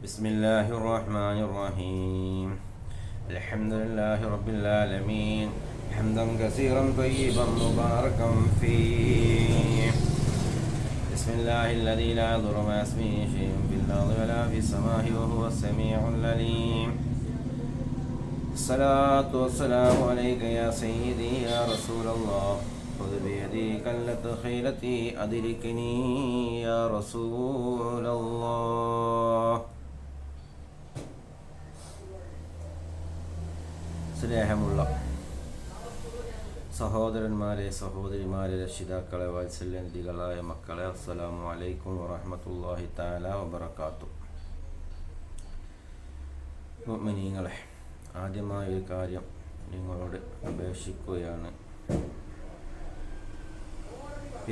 بسم الله الرحمن الرحيم. الحمد لله رب العالمين. حمدا كثيرا طيبا مباركا فيه. بسم الله الذي لا يضر مع اسمه شيء في الأرض ولا في السماء وهو السميع العليم. الصلاة والسلام عليك يا سيدي يا رسول الله. خذ بيدي كلت خيلتي أدركني يا رسول الله. സ്നേഹമുള്ള സഹോദരന്മാരെ സഹോദരിമാരെ രക്ഷിതാക്കളെ വാത്സല്യനിധികളായ മക്കളെ അസ്സലാമു അലൈക്കും വറഹമത്തല്ലാഹി താല വബർക്കാത്തു നിങ്ങളെ ആദ്യമായ ഒരു കാര്യം നിങ്ങളോട് അപേക്ഷിക്കുകയാണ്.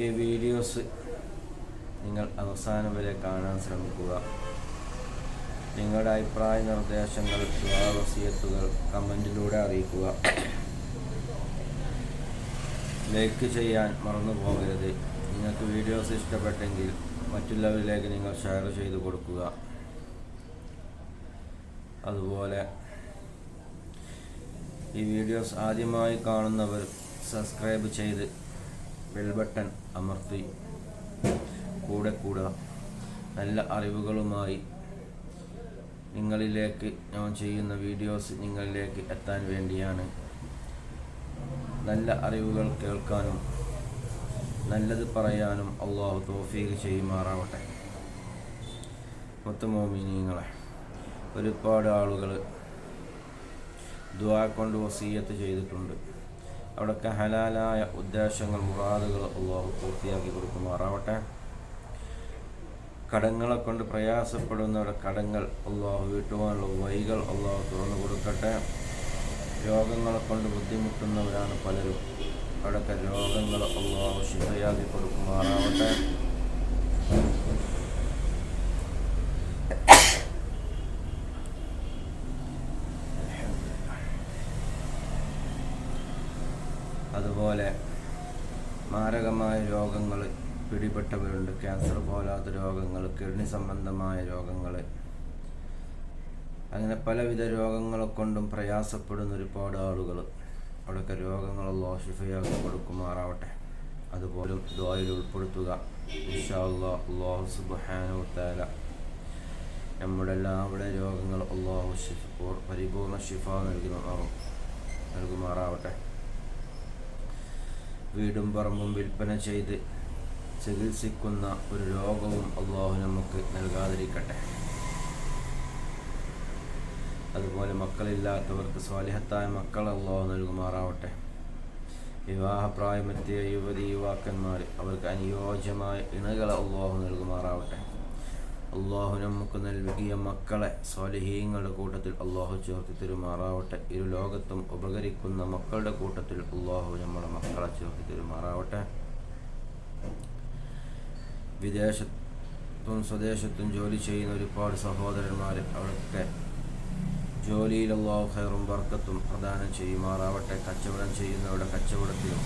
ഈ വീഡിയോസ് നിങ്ങൾ അവസാനം വരെ കാണാൻ ശ്രമിക്കുക. നിങ്ങളുടെ അഭിപ്രായ നിർദ്ദേശങ്ങൾ വസിയത്തുകൾ കമന്റിലൂടെ അറിയിക്കുക. ലൈക്ക് ചെയ്യാൻ മറന്നു പോകരുത് നിങ്ങൾക്ക് വീഡിയോസ് ഇഷ്ടപ്പെട്ടെങ്കിൽ മറ്റുള്ളവരിലേക്ക് നിങ്ങൾ ഷെയർ ചെയ്ത് കൊടുക്കുക. അതുപോലെ ഈ വീഡിയോസ് ആദ്യമായി കാണുന്നവർ സബ്സ്ക്രൈബ് ചെയ്ത് ബെൽ ബട്ടൺ അമർത്തി. കൂടെ കൂടുക. നല്ല അറിവുകളുമായി നിങ്ങളിലേക്ക് ഞാൻ ചെയ്യുന്ന വീഡിയോസ് നിങ്ങളിലേക്ക് എത്താൻ വേണ്ടിയാണ്. നല്ല അറിവുകൾ കേൾക്കാനും നല്ലത് പറയാനും അള്ളാഹു തോഫീക്ക് ചെയ്യുമാറാവട്ടെ. മുത്തുമോമിനിങ്ങളെ ഒരുപാട് ആളുകൾ ദ്വാ കൊണ്ട് വസീയത്ത് ചെയ്തിട്ടുണ്ട്. അവിടെയൊക്കെ ഹലാലായ ഉദ്ദേശങ്ങൾ മുറാദുകൾ അള്ളാഹു പൂർത്തിയാക്കി കൊടുക്കുമാറാവട്ടെ. കടങ്ങളെ കൊണ്ട് പ്രയാസപ്പെടുന്നവരുടെ കടങ്ങൾ അള്ളാഹു വീട്ടുവാനുള്ള വഴികൾ അള്ളാഹു തുറന്നു കൊടുക്കട്ടെ. രോഗങ്ങളെ കൊണ്ട് ബുദ്ധിമുട്ടുന്നവരാണ് പലരും. അവിടുത്തെ രോഗങ്ങൾ അള്ളാഹു ശിവയാക്കി കൊടുക്കുമാറാവട്ടെ. അതുപോലെ മാരകമായ രോഗങ്ങൾ പിടിപെട്ടവരുണ്ട്. ക്യാൻസർ പോലാത്ത രോഗങ്ങൾ കിഡ്നി സംബന്ധമായ രോഗങ്ങൾ അങ്ങനെ പലവിധ രോഗങ്ങളെ കൊണ്ടും പ്രയാസപ്പെടുന്ന ഒരുപാട് ആളുകൾ അവിടെയൊക്കെ രോഗങ്ങളല്ലോ ഷിഫയാക്കി കൊടുക്കുമാറാവട്ടെ. അതുപോലും ദ്വായിൽ ഉൾപ്പെടുത്തുക. അള്ളാഹു സുബാനു താല നമ്മുടെ എല്ലാവരുടെ രോഗങ്ങൾ അള്ളാഹു ഷിഫ പരിപൂർണ ഷിഫ നൽകുമാറും നൽകുമാറാവട്ടെ. വീടും പറമ്പും വിൽപ്പന ചെയ്ത് ചികിത്സിക്കുന്ന ഒരു രോഗവും അള്ളാഹു നമുക്ക് നൽകാതിരിക്കട്ടെ. അതുപോലെ മക്കളില്ലാത്തവർക്ക് സ്വാലിഹത്തായ മക്കൾ അള്ളാഹു നൽകുമാറാവട്ടെ. വിവാഹപ്രായമെത്തിയ യുവതി യുവാക്കന്മാർ അവർക്ക് അനുയോജ്യമായ ഇണകൾ അള്ളാഹു നൽകുമാറാവട്ടെ. അള്ളാഹു നമുക്ക് നൽകിയ മക്കളെ സ്വാലിഹീങ്ങളുടെ കൂട്ടത്തിൽ അള്ളാഹു ചേർത്ത് തരുമാറാവട്ടെ. ഇരു ലോകത്തും ഉപകരിക്കുന്ന മക്കളുടെ കൂട്ടത്തിൽ അള്ളാഹു നമ്മുടെ മക്കളെ ചേർത്ത് തരുമാറാവട്ടെ. വിദേശത്തും സ്വദേശത്തും ജോലി ചെയ്യുന്ന ഒരുപാട് സഹോദരന്മാർ അവിടുത്തെ ജോലിയിൽ അള്ളാഹു ഖൈറും ബർക്കത്തും പ്രദാനം ചെയ്യുമാറാവട്ടെ. കച്ചവടം ചെയ്യുന്നവരുടെ കച്ചവടത്തിലും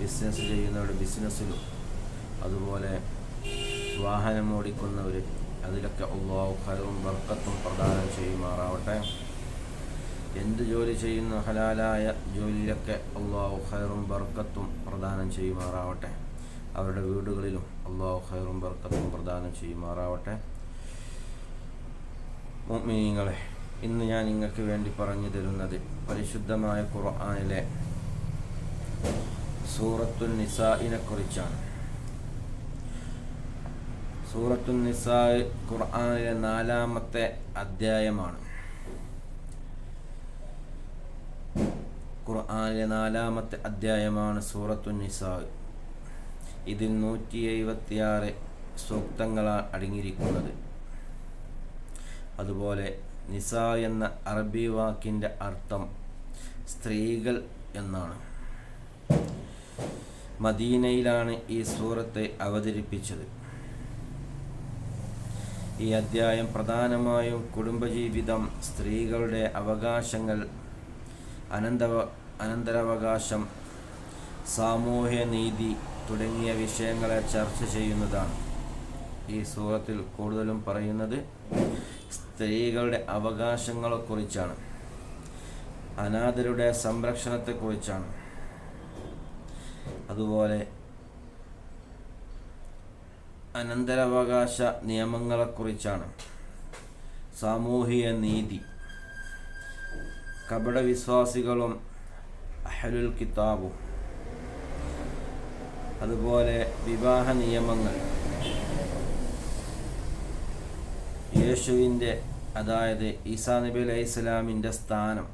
ബിസിനസ് ചെയ്യുന്നവരുടെ ബിസിനസ്സിലും അതുപോലെ വാഹനം ഓടിക്കുന്നവർ അതിലൊക്കെ അള്ളാഹു ഖൈറും വർക്കത്തും പ്രദാനം ചെയ്യുമാറാവട്ടെ. എന്ത് ജോലി ചെയ്യുന്ന ഹലാലായ ജോലിയിലൊക്കെ അള്ളാഹു ഖൈറും ബർക്കത്തും പ്രദാനം ചെയ്യുമാറാവട്ടെ. അവരുടെ വീടുകളിലും അള്ളാഹു ഖൈറും ബർക്കത്തും പ്രദാനം ചെയ്യുമാറാവട്ടെ. മോമിനിങ്ങളെ ഇന്ന് ഞാൻ നിങ്ങൾക്ക് വേണ്ടി പറഞ്ഞു തരുന്നത് പരിശുദ്ധമായ ഖുർആാനിലെ സൂറത്തുൽ നിസായിനെ കുറിച്ചാണ്. സൂറത്തുൽ നിസാ ഖുർആാനിലെ നാലാമത്തെ അധ്യായമാണ്. ഖുർആാനിലെ നാലാമത്തെ അധ്യായമാണ് സൂറത്തുൽ നിസാ ഇതിൽ നൂറ്റി എഴുപത്തിയാറ് സൂക്തങ്ങളാണ് അടങ്ങിയിരിക്കുന്നത്. അതുപോലെ നിസ എന്ന അറബി വാക്കിന്റെ അർത്ഥം സ്ത്രീകൾ എന്നാണ്. മദീനയിലാണ് ഈ സൂറത്തെ അവതരിപ്പിച്ചത്. ഈ അധ്യായം പ്രധാനമായും കുടുംബജീവിതം സ്ത്രീകളുടെ അവകാശങ്ങൾ അനന്തവ അനന്തരാവകാശം സാമൂഹ്യ നീതി തുടങ്ങിയ വിഷയങ്ങളെ ചർച്ച ചെയ്യുന്നതാണ്. ഈ സൂറത്തിൽ കൂടുതലും പറയുന്നത് സ്ത്രീകളുടെ അവകാശങ്ങളെക്കുറിച്ചാണ്. അനാഥരുടെ സംരക്ഷണത്തെക്കുറിച്ചാണ്. അതുപോലെ അനന്തരാവകാശ നിയമങ്ങളെക്കുറിച്ചാണ്. സാമൂഹിക നീതി കപടവിശ്വാസികളും അഹലുൽ കിതാബും അതുപോലെ വിവാഹ നിയമങ്ങൾ. യേശുവിന്റെ അതായത് ഈസാ നബി അലൈഹി സ്വലാമിന്റെ സ്ഥാനം.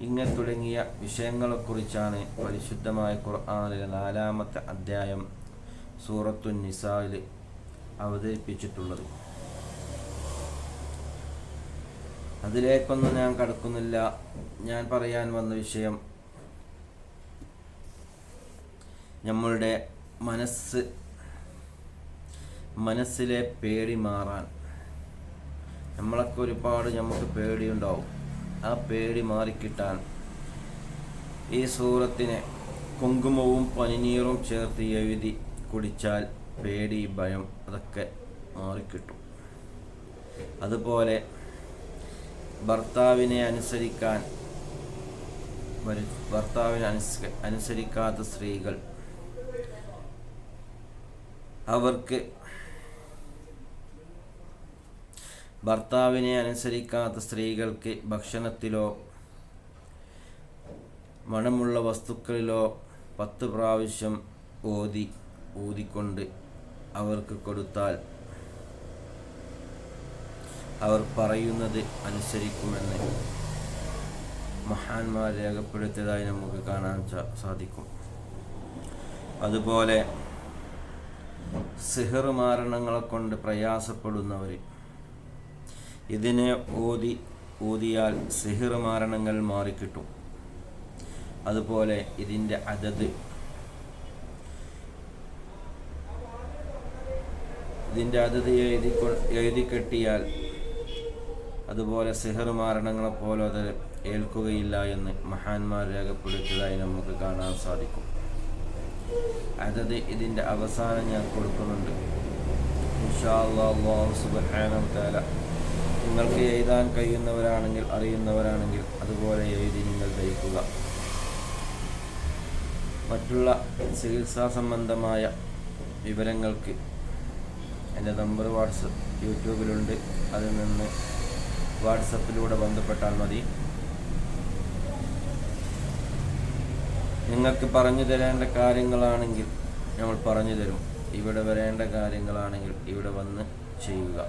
ഇങ്ങനെ തുടങ്ങിയ വിഷയങ്ങളെക്കുറിച്ചാണ് പരിശുദ്ധമായ ഖുർആാനിലെ നാലാമത്തെ അധ്യായം സൂറത്തു നിസായിൽ അവതരിപ്പിച്ചിട്ടുള്ളത്. അതിലേക്കൊന്നും ഞാൻ കടക്കുന്നില്ല. ഞാൻ പറയാൻ വന്ന വിഷയം നമ്മളുടെ മനസ്സ് മനസ്സിലെ പേടി മാറാൻ. നമ്മളൊക്കെ ഒരുപാട് നമുക്ക് പേടിയുണ്ടാവും. ആ പേടി മാറിക്കിട്ടാൻ ഈ സൂറത്തിനെ കുങ്കുമവും പനിനീറും ചേർത്ത് എഴുതി കുടിച്ചാൽ പേടി ഭയം അതൊക്കെ മാറിക്കിട്ടും. അതുപോലെ ഭർത്താവിനെ അനുസരിക്കാൻ ഭർത്താവിനെ അനുസരിക്കാത്ത സ്ത്രീകൾ അവർക്ക് ഭർത്താവിനെ അനുസരിക്കാത്ത സ്ത്രീകൾക്ക് ഭക്ഷണത്തിലോ മണമുള്ള വസ്തുക്കളിലോ പത്ത് പ്രാവശ്യം ഓതി ഊതിക്കൊണ്ട് അവർക്ക് കൊടുത്താൽ അവർ പറയുന്നത് അനുസരിക്കുമെന്ന് മഹാന്മാർ രേഖപ്പെടുത്തിയതായി നമുക്ക് കാണാൻ സാധിക്കും. അതുപോലെ സിഹർ മാരണങ്ങളെ കൊണ്ട് പ്രയാസപ്പെടുന്നവർ ഇതിനെ ഓതി ഊതിയാൽ സിഹിർ മാരണങ്ങൾ മാറിക്കിട്ടും. അതുപോലെ ഇതിന്റെ അതത്. ഇതിന്റെ അതത് എഴുതി എഴുതി കെട്ടിയാൽ അതുപോലെ സിഹർ മാരണങ്ങളെ അത് ഏൽക്കുകയില്ല എന്ന് മഹാന്മാർ രേഖപ്പെടുത്തിയതായി നമുക്ക് കാണാൻ സാധിക്കും. അതത് ഇതിന്റെ അവസാനം ഞാൻ കൊടുക്കുന്നുണ്ട്. അള്ളാഹു നിങ്ങൾക്ക് എഴുതാൻ കഴിയുന്നവരാണെങ്കിൽ അറിയുന്നവരാണെങ്കിൽ അതുപോലെ എഴുതി നിങ്ങൾ ധരിക്കുക. മറ്റുള്ള ചികിത്സാ സംബന്ധമായ വിവരങ്ങൾക്ക് എന്റെ നമ്പർ വാട്സപ്പ് യൂട്യൂബിലുണ്ട്. അതിൽ നിന്ന് വാട്സപ്പിലൂടെ ബന്ധപ്പെട്ടാൽ മതി. നിങ്ങൾക്ക് പറഞ്ഞു തരേണ്ട കാര്യങ്ങളാണെങ്കിൽ നമ്മൾ പറഞ്ഞു തരും. ഇവിടെ വരേണ്ട കാര്യങ്ങളാണെങ്കിൽ ഇവിടെ വന്ന് ചെയ്യുക.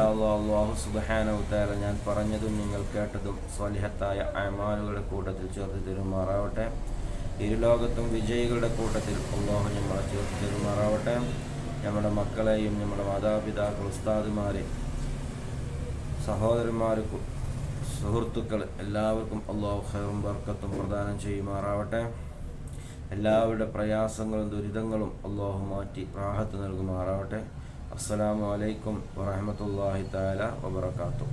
അള്ളാഹു സുബാനവുത്താല ഞാൻ പറഞ്ഞതും നിങ്ങൾ കേട്ടതും സ്വലിഹത്തായ അമാനുകളുടെ കൂട്ടത്തിൽ ചേർത്ത് തരുമാറാവട്ടെ. ഇരുലോകത്തും വിജയികളുടെ കൂട്ടത്തിൽ അള്ളാഹു നമ്മളെ ചേർത്ത് തരുമാറാവട്ടെ. നമ്മുടെ മക്കളെയും നമ്മുടെ മാതാപിതാക്കൾ ഉസ്താദുമാരെ സഹോദരന്മാർക്കും സുഹൃത്തുക്കൾ എല്ലാവർക്കും അള്ളാഹു ഖൈറും ബർക്കത്തും പ്രദാനം ചെയ്യുമാറാവട്ടെ. എല്ലാവരുടെ പ്രയാസങ്ങളും ദുരിതങ്ങളും അള്ളാഹു മാറ്റി പ്രാഹത്ത് നൽകുമാറാവട്ടെ. അസ്സലാമു അലൈക്കും വറഹമത്തല്ലാഹി താല വബർക്കാത്തു